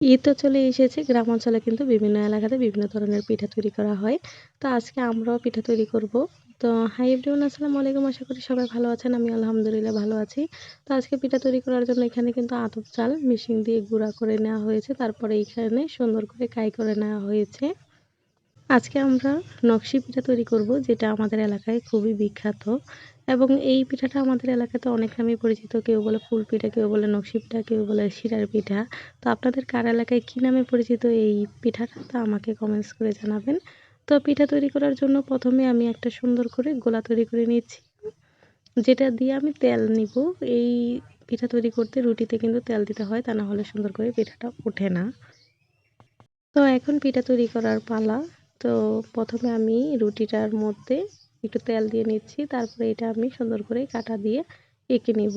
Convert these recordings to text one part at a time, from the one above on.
ঈদ তো চলে এসেছে। গ্রাম অঞ্চলে কিন্তু বিভিন্ন এলাকাতে বিভিন্ন ধরনের পিঠা তৈরি করা হয়। তো আজকে আমরাও পিঠা তৈরি করব। তো হাই এভরিওয়ান আসসালামু আলাইকুম। আশা করি সবাই ভালো আছেন। আমি আলহামদুলিল্লাহ ভালো আছি। তো আজকে পিঠা তৈরি করার জন্য এখানে কিন্তু আতপ চাল মেশিন দিয়ে গুঁড়া করে নেওয়া হয়েছে। তারপরে এখানে সুন্দর করে কাই করে নেওয়া হয়েছে। আজকে আমরা নকশি পিঠা তৈরি করব, যেটা আমাদের এলাকায় খুবই বিখ্যাত। এবং এই পিঠাটা আমাদের এলাকাতে অনেক নামে পরিচিত, কেউ বলে ফুল পিঠা, কেউ বলে নকশি পিঠা, কেউ বলে শিরার পিঠা। তো আপনাদের কার এলাকায় কী নামে পরিচিত এই পিঠাটা, তা আমাকে কমেন্টস করে জানাবেন। তো পিঠা তৈরি করার জন্য প্রথমে আমি একটা সুন্দর করে গোলা তৈরি করে নিচ্ছি যেটা দিয়ে আমি তেল নিব। এই পিঠা তৈরি করতে রুটিতে কিন্তু তেল দিতে হয়, তা না হলে সুন্দর করে পিঠাটা ওঠে না। তো এখন পিঠা তৈরি করার পালা। তো প্রথমে আমি রুটিটার মধ্যে একটু তেল দিয়ে নিচ্ছি, তারপরে এটা আমি সুন্দর করে কাটা দিয়ে এঁকে নিব।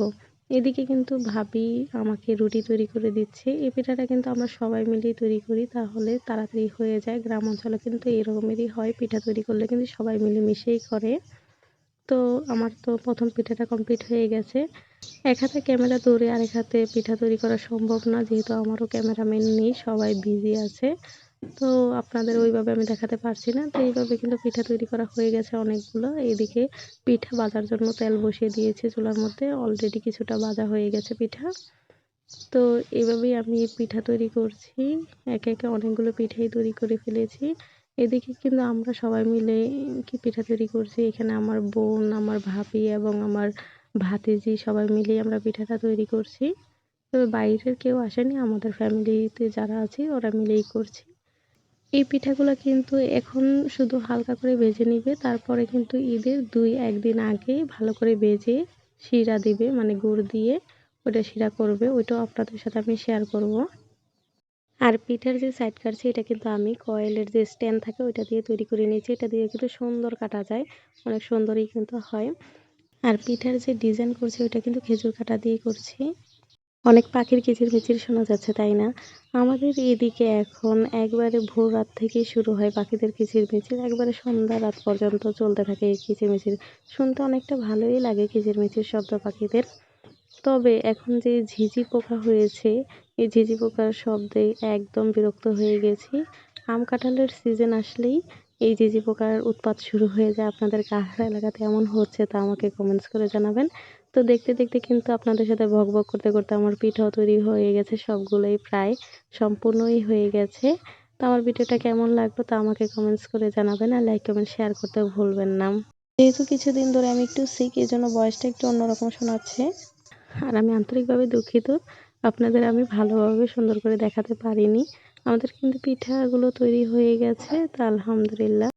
এদিকে কিন্তু ভাবি আমাকে রুটি তৈরি করে দিচ্ছে। এই পিঠাটা কিন্তু আমরা সবাই মিলেই তৈরি করি, তাহলে তাড়াতাড়ি হয়ে যায়। গ্রাম অঞ্চলে কিন্তু এরকমেরই হয়, পিঠা তৈরি করলে কিন্তু সবাই মিলে মিশেই করে। তো আমার তো প্রথম পিঠাটা কমপ্লিট হয়ে গেছে। এক হাতে ক্যামেরা ধরে আরেক হাতে পিঠা তৈরি করা সম্ভব না, যেহেতু আমারও ক্যামেরাম্যান নেই, সবাই বিজি আছে। তো আপনাদের ওইভাবে আমি দেখাতে পারছি না। তো এইভাবে কিন্তু পিঠা তৈরি করা হয়ে গেছে অনেকগুলো। এইদিকে পিঠা বাজার জন্য তেল বসিয়ে দিয়েছে চুলার মধ্যে। অলরেডি কিছুটা বাজা হয়ে গেছে পিঠা। তো এইভাবেই আমি পিঠা তৈরি করছি। একে একে অনেকগুলো পিঠাই তৈরি করে ফেলেছি। এদিকে কিন্তু আমরা সবাই মিলে কি পিঠা তৈরি করছি। এখানে আমার বোন, আমার ভাবি এবং আমার ভাতিজি সবাই মিলেই আমরা পিঠাটা তৈরি করছি। তবে বাইরের কেউ আসেনি। আমাদের ফ্যামিলিতে যারা আছে ওরা মিলেই করছি। এই পিঠাগুলো কিন্তু এখন শুধু হালকা করে ভেজে নিবে, তারপরে কিন্তু ঈদের দুই একদিন আগে ভালো করে ভেজে শিরা দিবে মানে গুড় দিয়ে ওটা শিরা করবে, ওইটাও আপনাদের সাথে আমি শেয়ার করব। আর পিঠার যে সাইড কাটছে এটা কিন্তু আমি কয়েলের যে স্ট্যান্ড থাকে, ওইটা দিয়ে তৈরি করে নিয়েছি। এটা দিয়ে কিন্তু সুন্দর কাটা যায়, অনেক সুন্দরই কিন্তু হয়। আর পিঠার যে ডিজাইন করছে, ওইটা কিন্তু খেজুর কাটা দিয়ে করছি। অনেক পাখির কিচিরমিচির শোনা যাচ্ছে, তাই না? আমাদের এদিকে এখন একবারে ভোর রাত থেকেই শুরু হয় পাখিদের কিচিরমিচির। একবারে সন্ধ্যা রাত পর্যন্ত চলতে থাকে এই কিচিরমিচির। শুনতে অনেকটা ভালোই লাগে কিচিরমিচির শব্দ পাখিদের। তবে এখন যে ঝিঝি পোকা হয়েছে, এই ঝিঝি পোকার শব্দে একদম বিরক্ত হয়ে গেছি। আম কাঁঠালের সিজন আসলেই এই ঝিঝি পোকার উৎপাত শুরু হয়ে যায়। আপনাদের কাহার এলাকাতে এমন হচ্ছে তা আমাকে কমেন্টস করে জানাবেন। তো দেখতে দেখতে কিন্তু আপনাদের সাথে ভক ভক করতে করতে আমার পিঠাও তৈরি হয়ে গেছে, সবগুলোই প্রায় সম্পূর্ণই হয়ে গেছে। তো আমার ভিডিওটা কেমন লাগল তা আমাকে কমেন্টস করে জানাবেন আর লাইক কমেন্ট শেয়ার করতে ভুলবেন না। যেহেতু কিছুদিন ধরে আমি একটু সিক এই জন্য বয়সটা একটু অন্যরকম শোনাচ্ছে। আর আমি আন্তরিকভাবে দুঃখিত, আপনাদের আমি ভালোভাবে সুন্দর করে দেখাতে পারিনি। আমাদের কিন্তু পিঠাগুলো তৈরি হয়ে গেছে, তা আলহামদুলিল্লাহ।